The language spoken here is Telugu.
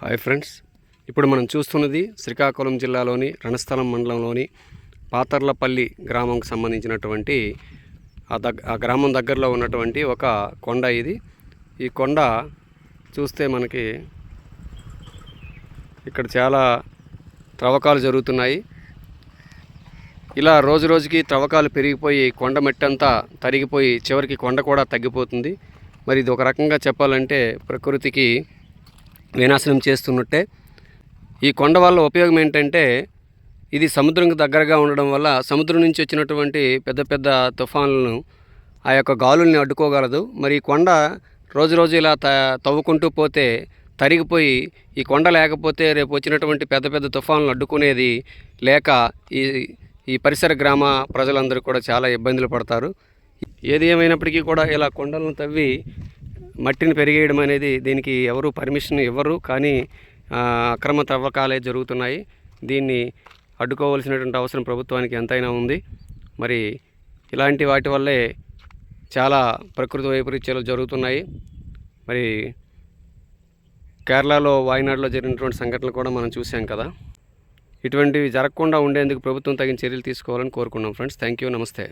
Hi friends. ఇప్పుడు మనం చూస్తున్నది శ్రీకాకుళం జిల్లాలోని రణస్థలం మండలంలోని పాతర్లపల్లి గ్రామంకి సంబంధించినటువంటి ఆ దగ్ ఆ గ్రామం దగ్గరలో ఉన్నటువంటి ఒక కొండ ఇది. ఈ కొండ చూస్తే మనకి ఇక్కడ చాలా త్రవ్వకాలు జరుగుతున్నాయి. ఇలా రోజు రోజుకి త్రవ్వకాలు పెరిగిపోయి కొండ మెట్టంతా తరిగిపోయి చివరికి కొండ కూడా తగ్గిపోతుంది. మరి ఇది ఒక రకంగా చెప్పాలంటే ప్రకృతికి వినాశనం చేస్తున్నట్టే ఈ కొండ వల్ల ఉపయోగం ఏంటంటే ఇది సముద్రంకి దగ్గరగా ఉండడం వల్ల సముద్రం నుంచి వచ్చినటువంటి పెద్ద పెద్ద తుఫాన్లను ఆ యొక్క గాలుల్ని అడ్డుకోగలదు. మరి ఈ కొండ రోజు రోజు ఇలా త తవ్వుకుంటూ పోతే తరిగిపోయి ఈ కొండ లేకపోతే రేపు వచ్చినటువంటి పెద్ద పెద్ద తుఫాన్లు అడ్డుకునేది లేక ఈ ఈ పరిసర గ్రామ ప్రజలందరూ కూడా చాలా ఇబ్బందులు పడతారు. ఏది ఏమైనప్పటికీ కూడా ఇలా కొండలను తవ్వి మట్టిని పెరిగేయడం అనేది దీనికి ఎవరు పర్మిషన్ ఇవ్వరు కానీ అక్రమ తవ్వకాలే జరుగుతున్నాయి. దీన్ని అడ్డుకోవాల్సినటువంటి అవసరం ప్రభుత్వానికి ఎంతైనా ఉంది. మరి ఇలాంటి వాటి వల్లే చాలా ప్రకృతి వైపరీత్యాలు జరుగుతున్నాయి. మరి కేరళలో వాయనాడులో జరిగినటువంటి సంఘటనలు కూడా మనం చూసాం కదా. ఇటువంటివి జరగకుండా ఉండేందుకు ప్రభుత్వం తగిన చర్యలు తీసుకోవాలని కోరుకున్నాం ఫ్రెండ్స్. థ్యాంక్ యూ నమస్తే.